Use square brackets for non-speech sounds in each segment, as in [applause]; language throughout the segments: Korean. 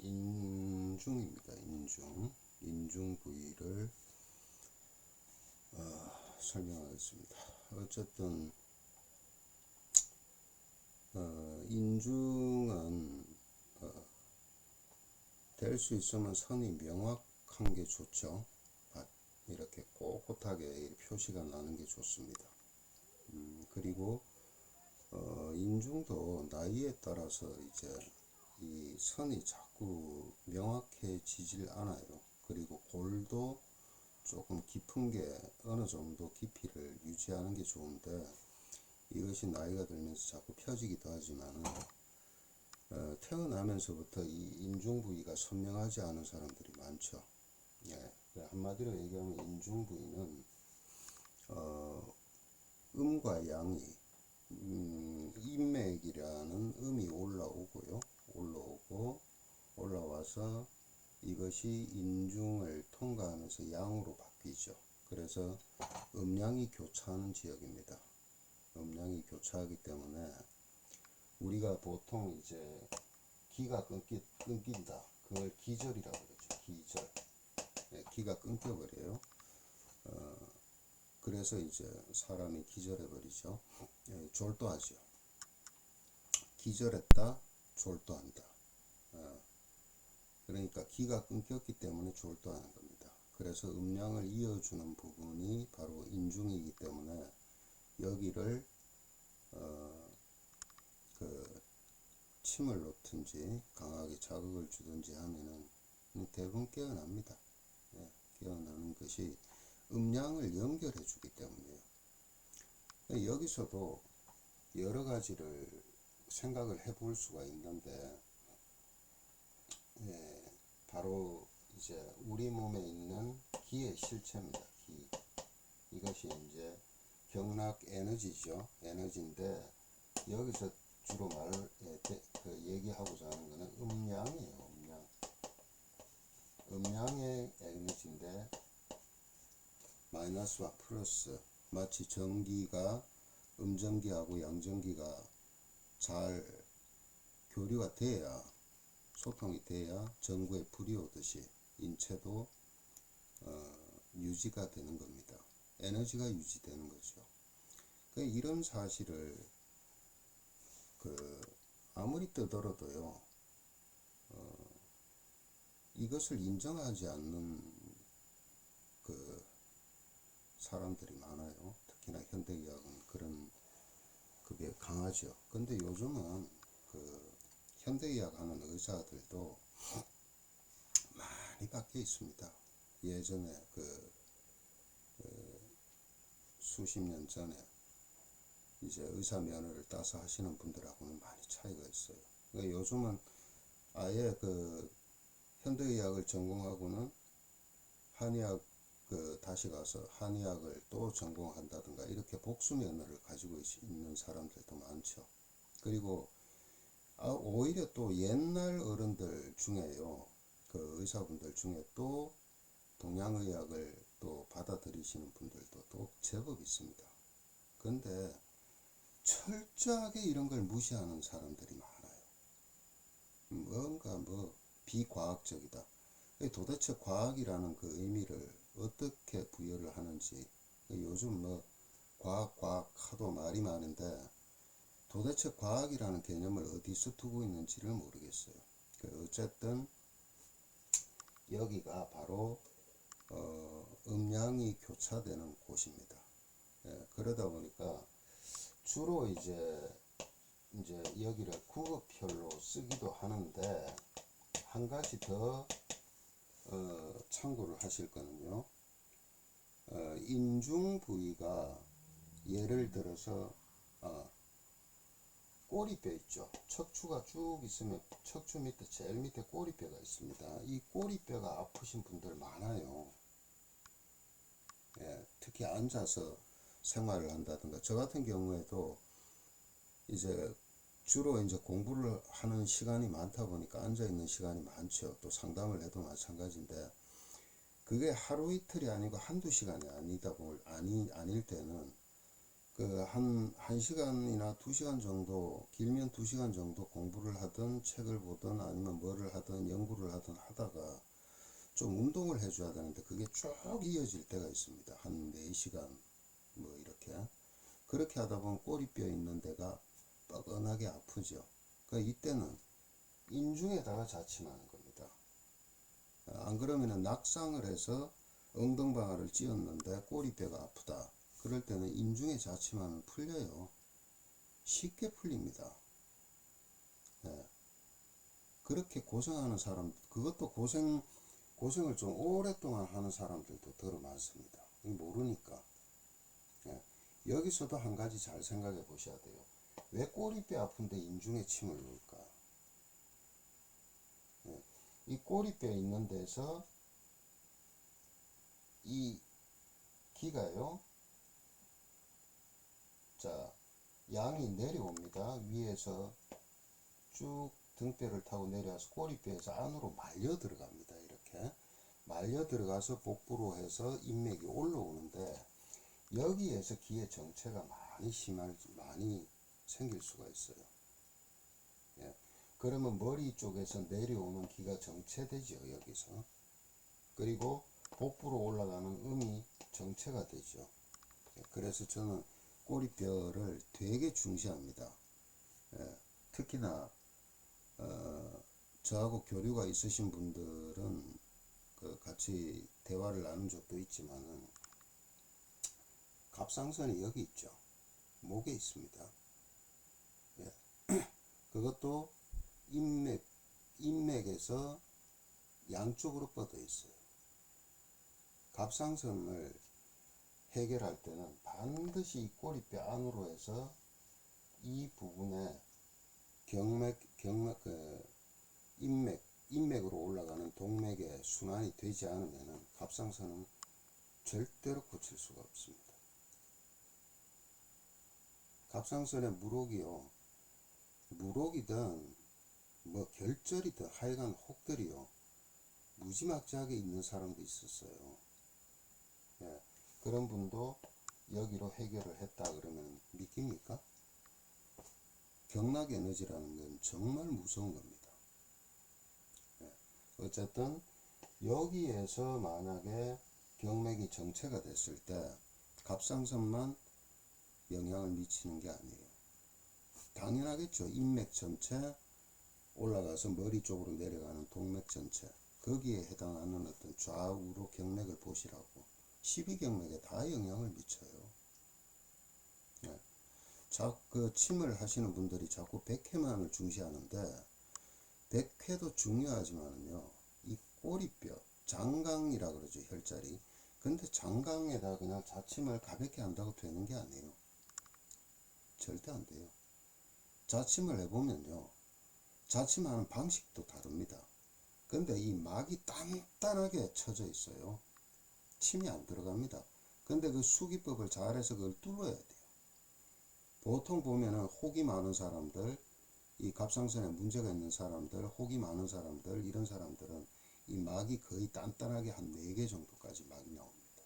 인중입니다. 인중. 인중 부위를 어, 설명하겠습니다. 어쨌든 어, 인중은 어, 될수 있으면 선이 명확한 게 좋죠. 바- 이렇게 꼿꼿하게 표시가 나는 게 좋습니다. 음, 그리고 어, 인중도 나이에 따라서 이제 이 선이 자꾸 명확해지질 않아요. 그리고 골도 조금 깊은 게 어느 정도 깊이를 유지하는 게 좋은데 이것이 나이가 들면서 자꾸 펴지기도 하지만은 어, 태어나면서부터 이 인중 부위가 선명하지 않은 사람들이 많죠. 예, 한마디로 얘기하면 인중 부위는 어, 음과 양이 음, 인맥이라는 음이 올라오고요. 올라오고 올라와서 이것이 인중을 통과하면서 양으로 바뀌죠. 그래서 음양이 교차하는 지역입니다. 음양이 교차하기 때문에 우리가 보통 이제 기가 끊기, 끊긴다. 그걸 기절이라고 그러죠. 기절. 예, 기가 끊겨버려요. 어, 그래서 이제 사람이 기절해버리죠. 예, 졸도하죠. 기절했다, 졸도한다. 어, 그러니까 기가 끊겼기 때문에 졸도하는 겁니다. 그래서 음량을 이어주는 부분이 바로 인중이기 때문에 여기를 어, 그 침을 놓든지 강하게 자극을 주든지 하면은 대부분 깨어납니다. 예, 깨어나는 것이 음량을 연결해 주기 때문이에요. 여기서도 여러 가지를 생각을 해 볼 수가 있는데, 예, 바로 이제 우리 몸에 있는 기의 실체입니다. 기. 이것이 이제 경락 에너지죠. 에너지인데, 여기서 주로 말을, 예, 대- 그 얘기하고자 하는 것은 음량이에요. 음량. 음량의 에너지인데, 마이너스와 플러스 마치 전기가 음전기하고 양전기가 잘 교류가 돼야 소통이 돼야 전구에 불이 오듯이 인체도 어, 유지가 되는 겁니다. 에너지가 유지되는 거죠. 그 이런 사실을 그 아무리 떠들어도요 어, 이것을 인정하지 않는 그 사람들이 많아요. 특히나 현대의학은 그런 그게 강하죠. 근데 요즘은 그 현대의학 하는 의사들도 많이 바뀌어 있습니다. 예전에 그, 그 수십 년 전에 이제 의사 면허를 따서 하시는 분들하고는 많이 차이가 있어요. 그러니까 요즘은 아예 그 현대의학을 전공하고는 한의학 그 다시 가서 한의학을 또 전공한다든가 이렇게 복수 면허를 가지고 있- 있는 사람들도 많죠. 그리고 아, 오히려 또 옛날 어른들 중에요. 그 의사분들 중에 또 동양의학을 또 받아들이시는 분들도 또 제법 있습니다. 근데 철저하게 이런 걸 무시하는 사람들이 많아요. 뭔가 뭐 비과학적이다. 도대체 과학이라는 그 의미를 어떻게 부여를 하는지 요즘 뭐 과학 과학 하도 말이 많은데 도대체 과학이라는 개념을 어디서 두고 있는지를 모르겠어요. 그 어쨌든 여기가 바로 어, 음량이 교차되는 곳입니다. 예, 그러다 보니까 주로 이제 이제 여기를 국어표로 쓰기도 하는데 한 가지 더 어, 참고를 하실 거는요. 어, 인중 부위가 예를 들어서 어, 꼬리뼈 있죠. 척추가 쭉 있으면 척추 밑에 제일 밑에 꼬리뼈가 있습니다. 이 꼬리뼈가 아프신 분들 많아요. 예, 특히 앉아서 생활을 한다든가 저 같은 경우에도 이제 주로 이제 공부를 하는 시간이 많다 보니까 앉아 있는 시간이 많죠. 또 상담을 해도 마찬가지인데 그게 하루 이틀이 아니고 한두 시간이 아니다 볼 아니 아닐 때는 그그 한, 한 시간이나 두 시간 정도, 길면 두 시간 정도 공부를 하든 책을 보든 아니면 뭐를 하든 연구를 하든 하다가 좀 운동을 해줘야 되는데 그게 쭉 이어질 때가 있습니다. 한 4시간 뭐 이렇게. 그렇게 하다 보면 꼬리뼈 있는 데가 뻐근하게 아프죠. 그 이때는 인중에다가 자침하는 겁니다. 안 그러면은 낙상을 해서 엉덩방아를 찧었는데 꼬리뼈가 아프다. 그럴 때는 인중에 자침하면 풀려요. 쉽게 풀립니다. 예. 그렇게 고생하는 사람, 그것도 고생, 고생을 좀 오랫동안 하는 사람들도 더러 많습니다. 모르니까. 예. 여기서도 한 가지 잘 생각해 보셔야 돼요. 왜 꼬리뼈 아픈데 인중에 침을 넣을까? 예. 이 꼬리뼈 있는 데서 이 기가요. 자, 양이 내려옵니다. 위에서 쭉 등뼈를 타고 내려와서 꼬리뼈에서 안으로 말려 들어갑니다. 이렇게 말려 들어가서 복부로 해서 인맥이 올라오는데 여기에서 기의 정체가 많이 심할 많이 생길 수가 있어요. 예. 그러면 머리 쪽에서 내려오는 기가 정체되죠. 여기서 그리고 복부로 올라가는 음이 정체가 되죠. 예. 그래서 저는 꼬리뼈를 되게 중시합니다. 예. 특히나 어, 저하고 교류가 있으신 분들은 그 같이 대화를 나눈 적도 있지만은 갑상선이 여기 있죠. 목에 있습니다. 예. [clears throat] 그것도 인맥, 인맥에서 양쪽으로 뻗어 있어요. 갑상선을 해결할 때는 반드시 이 꼬리뼈 안으로 해서 이 부분에 경맥, 경맥, 그, 인맥, 인맥으로 올라가는 동맥에 순환이 되지 않으면은 갑상선은 절대로 고칠 수가 없습니다. 갑상선의 무록이요, 무록이든 뭐 결절이든 하여간 혹들이요, 무지막지하게 있는 사람도 있었어요. 예, 그런 분도 여기로 해결을 했다 그러면 믿깁니까? 경락 에너지라는 건 정말 무서운 겁니다. 예, 어쨌든 여기에서 만약에 경맥이 정체가 됐을 때 갑상선만 영향을 미치는 게 아니에요. 당연하겠죠. 인맥 전체 올라가서 머리 쪽으로 내려가는 동맥 전체 거기에 해당하는 어떤 좌우로 경맥을 보시라고 12경맥에 다 영향을 미쳐요. 예. 자, 그 침을 하시는 분들이 자꾸 백회만을 중시하는데 백회도 중요하지만은요 이 꼬리뼈 장강이라 그러죠 혈자리. 근데 장강에다 그냥 자침을 가볍게 한다고 되는 게 아니에요. 절대 안 돼요. 자침을 해보면요 자침하는 방식도 다릅니다. 근데 이 막이 단단하게 쳐져 있어요 침이 안 들어갑니다 근데 그 수기법을 잘해서 그걸 뚫어야 돼요 보통 보면은 혹이 많은 사람들, 이 갑상선에 문제가 있는 사람들, 혹이 많은 사람들, 이런 사람들은 이 막이 거의 단단하게 한 4개 정도까지 막이 나옵니다.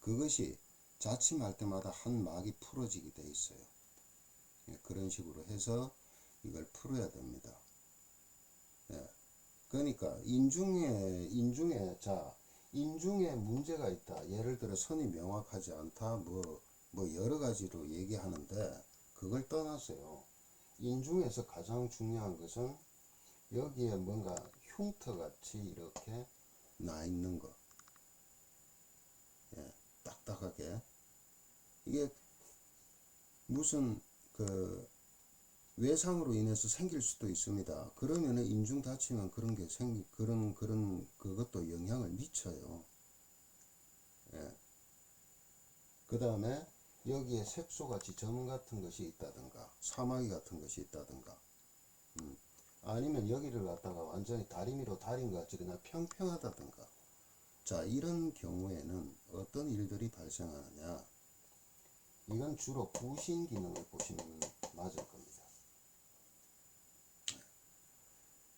그것이 자침할 때마다 한 막이 풀어지게 돼 있어요. 예, 그런 식으로 해서 이걸 풀어야 됩니다. 예, 그러니까 인중에, 인중에, 자, 인중에 문제가 있다. 예를 들어 선이 명확하지 않다. 뭐, 뭐 여러 가지로 얘기하는데 그걸 떠나서요. 인중에서 가장 중요한 것은 여기에 뭔가 흉터 같이 이렇게 나 있는 거. 예, 딱딱하게. 이게 무슨 그 외상으로 인해서 생길 수도 있습니다. 그러면은 인중 다치면 그런 게 생기 그런 그런 그것도 영향을 미쳐요. 예. 그 다음에 여기에 색소같이 점 같은 것이 있다든가 사마귀 같은 것이 있다든가 음. 아니면 여기를 갖다가 완전히 다리미로 다린 것 같이 그냥 평평하다든가 자 이런 경우에는 어떤 일들이 발생하느냐 이건 주로 부신 기능을 보시면 맞을 겁니다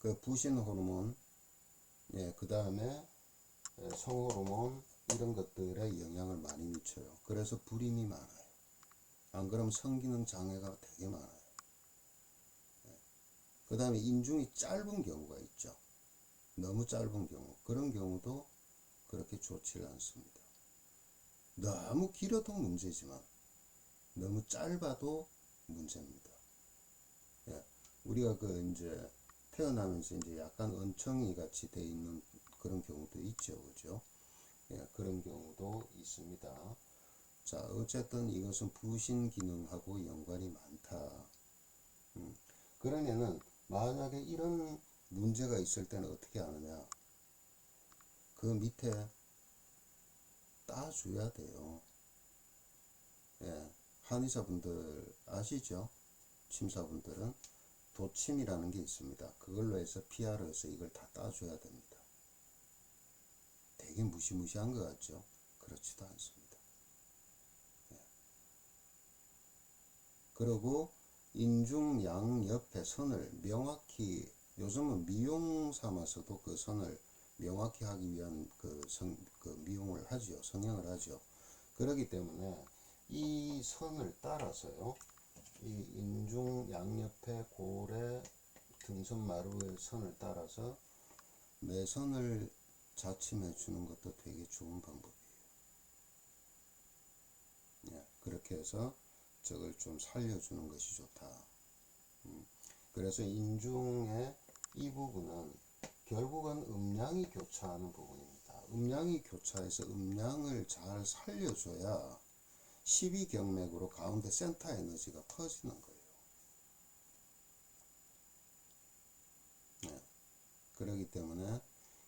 그 부신 호르몬 예, 그 다음에 성호르몬 이런 것들에 영향을 많이 미쳐요. 그래서 불임이 많아요. 안 그러면 성기능 장애가 되게 많아요. 그 다음에 인중이 짧은 경우가 있죠. 너무 짧은 경우. 그런 경우도 그렇게 좋지 않습니다. 너무 길어도 문제지만 너무 짧아도 문제입니다. 예, 우리가 그 이제 태어나면서 이제 약간 은청이 같이 돼 있는 그런 경우도 있죠, 그죠? 예, 그런 경우도 있습니다. 자, 어쨌든 이것은 부신 기능하고 연관이 많다. 음, 그러면은 만약에 이런 문제가 있을 때는 어떻게 하느냐? 그 밑에 따줘야 돼요. 예, 한의사분들 아시죠? 침사분들은 도침이라는 게 있습니다. 그걸로 해서 피하러서 이걸 다 따줘야 됩니다. 되게 무시무시한 것 같죠? 그렇지도 않습니다. 예. 그리고 인중 양 옆에 선을 명확히 요즘은 미용 삼아서도 그 선을 명확히 하기 위한 그, 성, 그 미용을 하죠. 성형을 하죠. 그렇기 때문에 이 선을 따라서요. 이 인중 양옆에 고래 등선 마루의 선을 따라서 매선을 자침해 주는 것도 되게 좋은 방법이에요. 예, 그렇게 해서 저걸 좀 살려주는 것이 좋다. 음, 그래서 인중의 이 부분은 결국은 음량이 교차하는 부분입니다. 음량이 교차해서 음량을 잘 살려줘야 12경맥으로 가운데 센터 에너지가 퍼지는 거예요. 네. 그렇기 때문에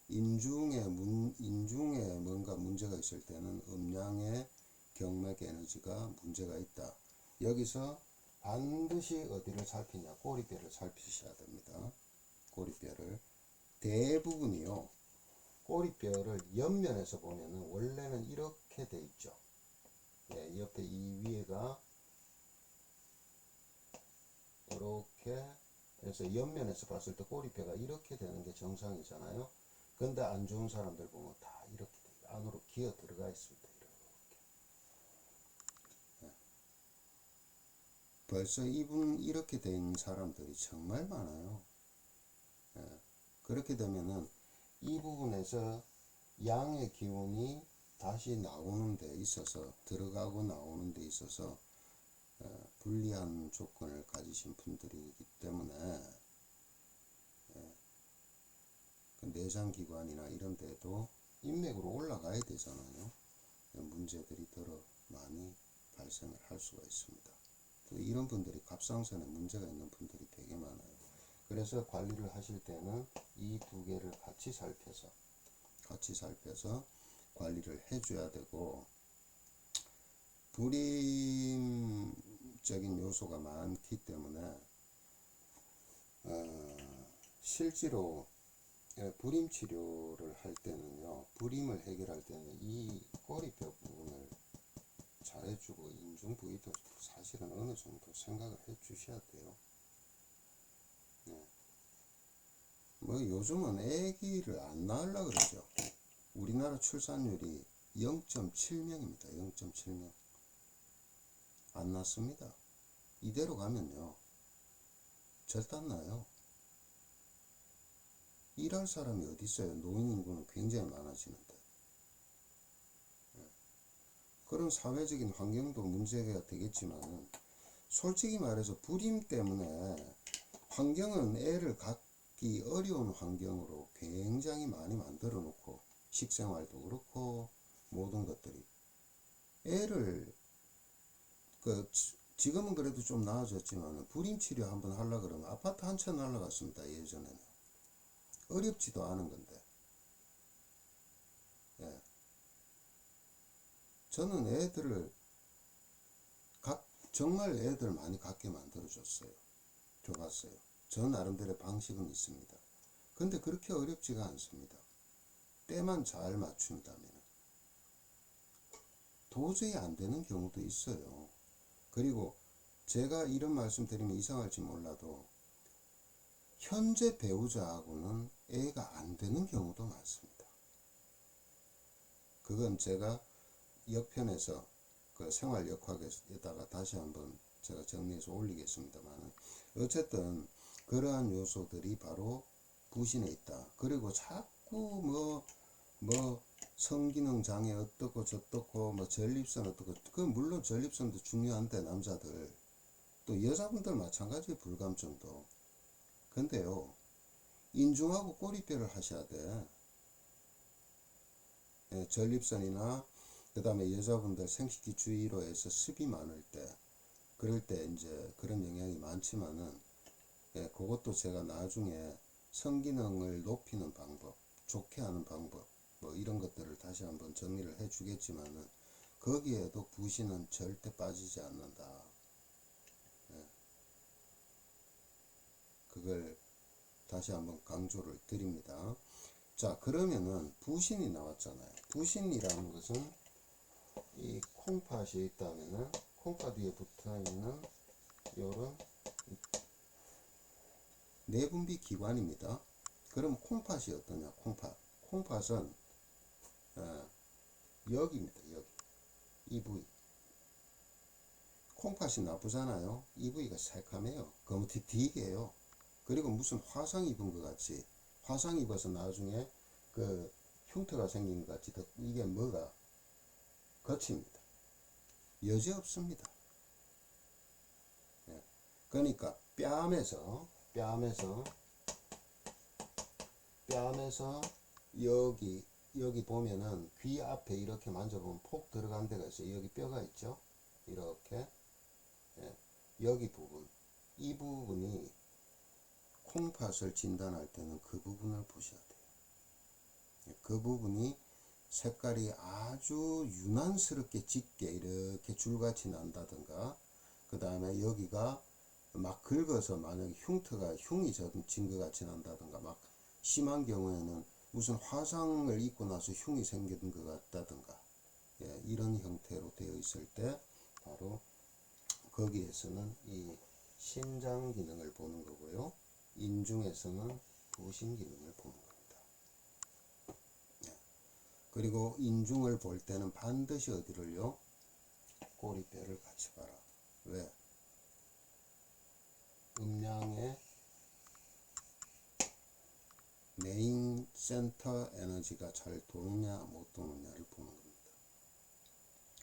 인중에 문, 인중에 뭔가 문제가 있을 때는 음량의 경맥 에너지가 문제가 있다. 여기서 반드시 어디를 살피냐 꼬리뼈를 살피셔야 됩니다. 꼬리뼈를 대부분이요 꼬리뼈를 옆면에서 보면은 원래는 이렇게 돼 있죠. 예, 옆에 이 위에가 이렇게 그래서 옆면에서 봤을 때 꼬리뼈가 이렇게 되는 게 정상이잖아요. 근데 안 좋은 사람들 보면 다 이렇게 돼요. 안으로 기어 들어가 있습니다. 이렇게. 예. 벌써 이분 이렇게 된 사람들이 정말 많아요. 예. 그렇게 되면은 이 부분에서 양의 기운이 다시 나오는 데 있어서 들어가고 나오는 데 있어서 어, 불리한 조건을 가지신 분들이기 때문에 예, 그 내장기관이나 이런 데도 인맥으로 올라가야 되잖아요. 문제들이 더 많이 발생을 할 수가 있습니다. 또 이런 분들이 갑상선에 문제가 있는 분들이 되게 많아요. 그래서 관리를 하실 때는 이 두 개를 같이 살펴서 같이 살펴서 관리를 해줘야 되고 불임적인 요소가 많기 때문에 어, 실제로 예, 불임 치료를 할 때는요 불임을 해결할 때는 이 꼬리뼈 부분을 잘해주고 인중 부위도 사실은 어느 정도 생각을 해 주셔야 돼요. 네. 뭐 요즘은 아기를 안 낳으려 그러죠. 우리나라 출산율이 0.7명입니다. 0.7명. 안 낳습니다. 이대로 가면요. 절대 안 나요. 일할 사람이 어디 있어요? 노인 인구는 굉장히 많아지는데. 예. 그런 사회적인 환경도 문제가 되겠지만, 솔직히 말해서 불임 때문에 환경은 애를 갖기 어려운 환경으로 굉장히 많이 만들어 놓고, 식생활도 그렇고, 모든 것들이. 애를, 그, 지금은 그래도 좀 나아졌지만, 불임 치료 한번 하려 그러면 아파트 한 채 날라갔습니다, 예전에는. 어렵지도 않은 건데. 예. 저는 애들을 각, 정말 애들 많이 갖게 만들어줬어요. 줘봤어요. 저 나름대로의 방식은 있습니다. 근데 그렇게 어렵지가 않습니다. 때만 잘 맞춘다면. 도저히 안 되는 경우도 있어요. 그리고 제가 이런 말씀 드리면 이상할지 몰라도 현재 배우자하고는 애가 안 되는 경우도 많습니다. 그건 제가 옆편에서 그 생활 역학에다가 다시 한번 제가 정리해서 올리겠습니다만 어쨌든 그러한 요소들이 바로 부신에 있다. 그리고 자꾸 뭐, 뭐, 성기능 장애 어떻고 저떻고, 뭐, 전립선 어떻고, 그, 물론 전립선도 중요한데, 남자들. 또 여자분들 마찬가지 불감증도. 근데요, 인중하고 꼬리뼈를 하셔야 돼. 예, 전립선이나, 그 다음에 여자분들 생식기 주의로 해서 습이 많을 때, 그럴 때 이제 그런 영향이 많지만은, 예, 그것도 제가 나중에 성기능을 높이는 방법, 좋게 하는 방법, 뭐 이런 것들을 다시 한번 정리를 해 주겠지만은, 거기에도 부신은 절대 빠지지 않는다. 예. 그걸 다시 한번 강조를 드립니다. 자, 그러면은 부신이 나왔잖아요. 부신이라는 것은 이 콩팥이 있다면은 콩팥 위에 붙어 있는 요런 내분비 기관입니다. 그럼 콩팥이 어떠냐? 콩팥. 콩팥은 어, 여기입니다. 여기. 이 부위. 콩팥이 나쁘잖아요. 이 부위가 새카매요. 검티티게요. 그리고 무슨 화상 입은 것 같이 화상 입어서 나중에 그 흉터가 생긴 것 같이 더 이게 뭐가 거칩니다. 여지 없습니다. 예. 그러니까 뺨에서 뺨에서 뺨에서 여기 여기 보면은 귀 앞에 이렇게 만져보면 폭 들어간 데가 있어요. 여기 뼈가 있죠. 이렇게 예. 여기 부분 이 부분이 콩팥을 진단할 때는 그 부분을 보셔야 돼요. 예, 그 부분이 색깔이 아주 유난스럽게 짙게 이렇게 줄같이 난다든가 그 다음에 여기가 막 긁어서 만약에 흉터가 흉이 진 것 같이 난다든가 막 심한 경우에는 무슨 화상을 입고 나서 흉이 생긴 것 같다든가 예, 이런 형태로 되어 있을 때 바로 거기에서는 이 신장 기능을 보는 거고요. 인중에서는 부신 기능을 보는 겁니다. 예. 그리고 인중을 볼 때는 반드시 어디를요? 꼬리뼈를 같이 봐라. 왜? 음량의 메인 센터 에너지가 잘 도느냐 못 도느냐를 보는 겁니다.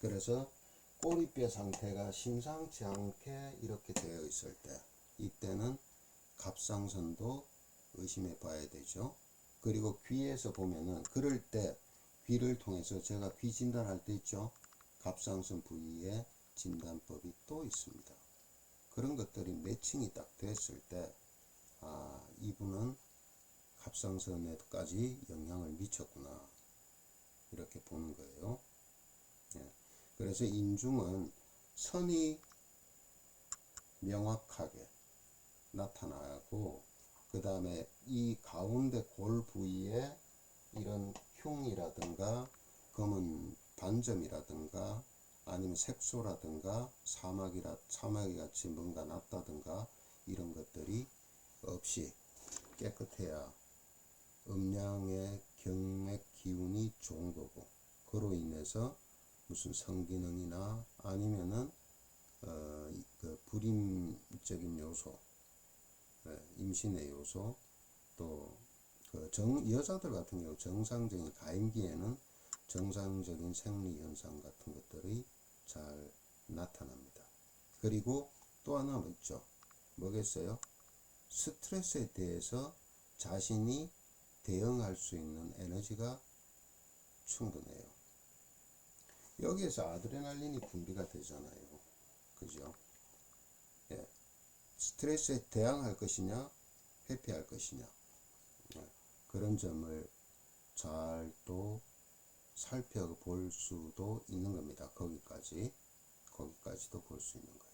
그래서 꼬리뼈 상태가 심상치 않게 이렇게 되어 있을 때 이때는 갑상선도 의심해 봐야 되죠. 그리고 귀에서 보면은 그럴 때 귀를 통해서 제가 귀 진단할 때 있죠. 갑상선 부위에 진단법이 또 있습니다. 그런 것들이 매칭이 딱 됐을 때, 아, 이분은 갑상선에까지 영향을 미쳤구나. 이렇게 보는 거예요. 예. 그래서 인중은 선이 명확하게 나타나고, 그 다음에 이 가운데 골 부위에 이런 흉이라든가 검은 반점이라든가 아니면 색소라든가 사막이라 사막이 같이 뭔가 났다든가 이런 것들이 없이 깨끗해야 음량의 경맥 기운이 좋은 거고 그로 인해서 무슨 성기능이나 아니면은 어, 이- 그 불임적인 요소, 예, 임신의 요소, 또 그 정 여자들 같은 경우 정상적인 가임기에는 정상적인 생리 현상 같은 것들이 잘 나타납니다. 그리고 또 하나 뭐 있죠. 뭐겠어요? 스트레스에 대해서 자신이 대응할 수 있는 에너지가 충분해요. 여기에서 아드레날린이 분비가 되잖아요. 그죠? 예. 스트레스에 대항할 것이냐, 회피할 것이냐. 예. 그런 점을 잘 또 살펴볼 수도 있는 겁니다. 거기까지. 거기까지도 볼 수 있는 거.